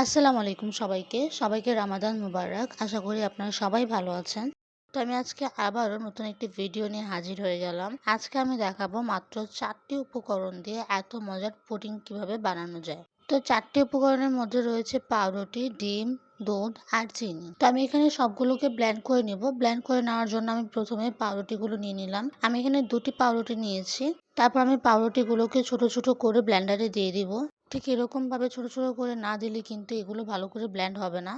আসসালামু আলাইকুম সবাইকে। সবাইকে রামাদান মুবারক। আশা করি আপনারা সবাই ভালো আছেন। তো আমি আজকে আবারও নতুন একটি ভিডিও নিয়ে হাজির হয়ে গেলাম। আজকে আমি দেখাবো মাত্র চারটি উপকরণ দিয়ে এত মজার পুডিং কীভাবে বানানো যায়। তো চারটি উপকরণের মধ্যে রয়েছে পাউরুটি, ডিম, দুধ আর চিনি। তো আমি এখানে সবগুলোকে ব্ল্যান্ড করে নিব। ব্ল্যান্ড করে নেওয়ার জন্য আমি প্রথমে পাউরুটিগুলো নিয়ে নিলাম। আমি এখানে দুটি পাউরুটি নিয়েছি। তারপর আমি পাউরুটিগুলোকে ছোট ছোট করে ব্ল্যান্ডারে দিয়ে দিব। ঠিক এরকমভাবে ছোট ছোট করে না দিলে কিন্তু এগুলো ভালো করে ব্ল্যান্ড হবে না।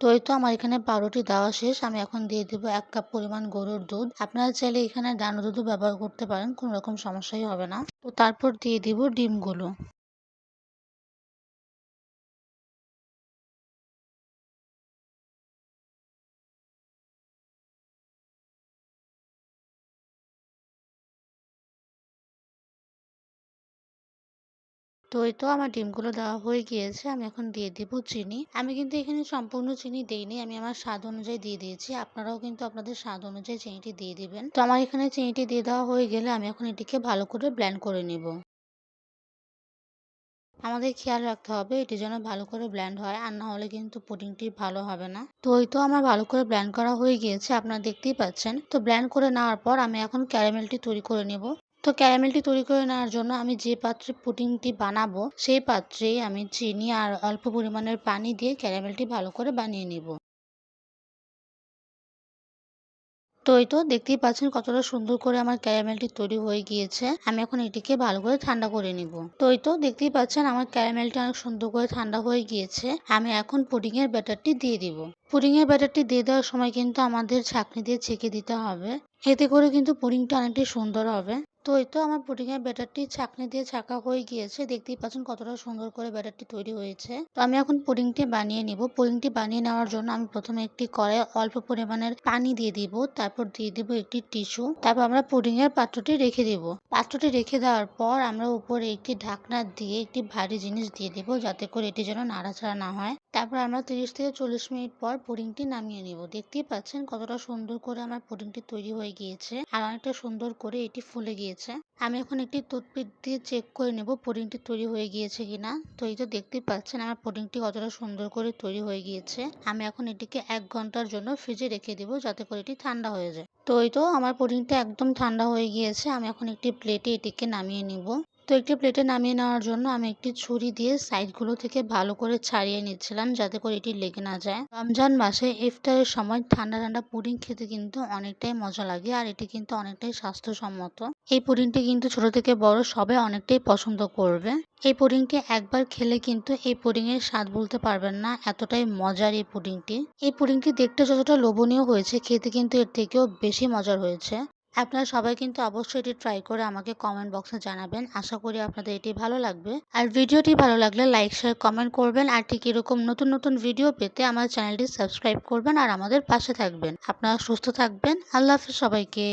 তো এই তো আমার এখানে পাউরুটি দেওয়া শেষ। আমি এখন দিয়ে দেবো এক কাপ পরিমাণ গরুর দুধ। আপনারা চাইলে এখানে ডানো দুধও ব্যবহার করতে পারেন, কোনো রকম সমস্যাই হবে না। তো তারপর দিয়ে দিব ডিমগুলো। তো এই তো আমার ডিমগুলো দেওয়া হয়ে গিয়েছে, আমি এখন দিয়ে দিব চিনি। আমি কিন্তু এখানে সম্পূর্ণ চিনি দিইনি, আমি আমার স্বাদ অনুযায়ী দিয়ে দিয়েছি। আপনারাও কিন্তু আপনাদের স্বাদ অনুযায়ী চিনিটি দিয়ে দিবেন। তো আমার এখানে চিনিটি দিয়ে দেওয়া হয়ে গেলে আমি এখন এটিকে ভালো করে ব্ল্যান্ড করে নেব। আমাদের খেয়াল রাখতে হবে, এটি যেন ভালো করে ব্ল্যান্ড হয়, আর না হলে কিন্তু পুডিংটি ভালো হবে না। তো ওই তো আমার ভালো করে ব্ল্যান্ড করা হয়ে গিয়েছে, আপনারা দেখতেই পাচ্ছেন। তো ব্ল্যান্ড করে নেওয়ার পর আমি এখন ক্যারামেলটি তৈরি করে নেব। তো ক্যারামেলটি তৈরি করে নেওয়ার জন্য আমি যে পাত্রে পুডিংটি বানাবো, সেই পাত্রে আমি চিনি আর অল্প পরিমাণের পানি দিয়ে ক্যারামেলটি ভালো করে বানিয়ে নিব। তো এই তো দেখতেই পাচ্ছেন কতটা সুন্দর করে আমার ক্যারামেলটি তৈরি হয়ে গিয়েছে। আমি এখন এটিকে ভালো করে ঠান্ডা করে নিব। তো এই তো দেখতেই পাচ্ছেন আমার ক্যারামেলটি অনেক সুন্দর করে ঠান্ডা হয়ে গিয়েছে। আমি এখন পুডিং এর ব্যাটারটি দিয়ে দিব। পুডিং এর ব্যাটারটি দিয়ে দেওয়ার সময় কিন্তু আমাদের ছাঁকনি দিয়ে ছেঁকে দিতে হবে। এতে করে কিন্তু পুডিংটা অনেকটাই সুন্দর হবে। তো এই তো আমার পুডিংয়ের ব্যাটারটি ছাঁকনি দিয়ে ছাঁকা হয়ে গিয়েছে। দেখতেই পাচ্ছেন কতটা সুন্দর করে ব্যাটারটি তৈরি হয়েছে। তো আমি এখন পুডিংটি বানিয়ে নিব। পুডিংটি বানিয়ে নেওয়ার জন্য আমি প্রথমে একটি কড়াই অল্প পরিমাণের পানি দিয়ে দিব। তারপর দিয়ে দিব একটি টিস্যু তারপর আমরা পুডিংয়ের পাত্রটি রেখে দিব। পাত্রটি রেখে দেওয়ার পর আমরা উপরে একটি ঢাকনা দিয়ে একটি ভারী জিনিস দিয়ে দিব যাতে করে এটি যেন নাড়াচাড়া না হয়। তারপর আমরা তিরিশ থেকে চল্লিশ মিনিট পর পুডিংটি নামিয়ে নিব। দেখতেই পাচ্ছেন কতটা সুন্দর করে আমার পুডিংটি তৈরি হয়ে গিয়েছে আর অনেকটা সুন্দর করে এটি ফুলে গিয়েছে। আমি এখন একটি টুথপিক দিয়ে চেক করে নেব পুডিংটি তৈরি হয়ে গিয়েছে কিনা। তো এই তো দেখতেই পাচ্ছেন আমার পুডিংটি কতটা সুন্দর করে তৈরি হয়ে গিয়েছে। আমি এখন এটিকে এক ঘণ্টার জন্য ফ্রিজে রেখে দিব যাতে করে এটি ঠান্ডা হয়ে যায়। তো এই তো আমার পুডিংটা একদম ঠান্ডা হয়ে গিয়েছে, আমি এখন একটি প্লেটে এটিকে নামিয়ে নিব। তো একটি প্লেটে নামিয়ে নেওয়ার জন্য আমি একটি ছুরি দিয়ে সাইডগুলো থেকে ভালো করে ছাড়িয়ে নিচ্ছিলাম যাতে করে এটি লেগে না যায়। রমজান মাসে ইফতারের সময় ঠান্ডা ঠান্ডা পুডিং খেতে কিন্তু অনেকটাই মজা লাগে আর এটি কিন্তু অনেকটাই স্বাস্থ্যসম্মত। এই পুডিংটি কিন্তু ছোট থেকে বড় সবাই অনেকটাই পছন্দ করবে। এই পুডিংটি একবার খেলে কিন্তু এই পুডিং এর স্বাদ বলতে পারবেন না, এতটাই মজার এই পুডিংটি। এই পুডিংটি দেখতে যতটা লোভনীয় হয়েছে, খেতে কিন্তু এর থেকেও বেশি মজার হয়েছে। আপনারা সবাই কিন্তু অবশ্যই এটি ট্রাই করে আমাকে কমেন্ট বক্সে জানাবেন। আশা করি আপনাদের এটি ভালো লাগবে। আর ভিডিওটি ভালো লাগলে লাইক শেয়ার কমেন্ট করবেন। আর ঠিক এরকম নতুন নতুন ভিডিও পেতে আমার চ্যানেলটি সাবস্ক্রাইব করবেন আর আমাদের পাশে থাকবেন। আপনারা সুস্থ থাকবেন। আল্লাহ হাফিজ সবাইকে।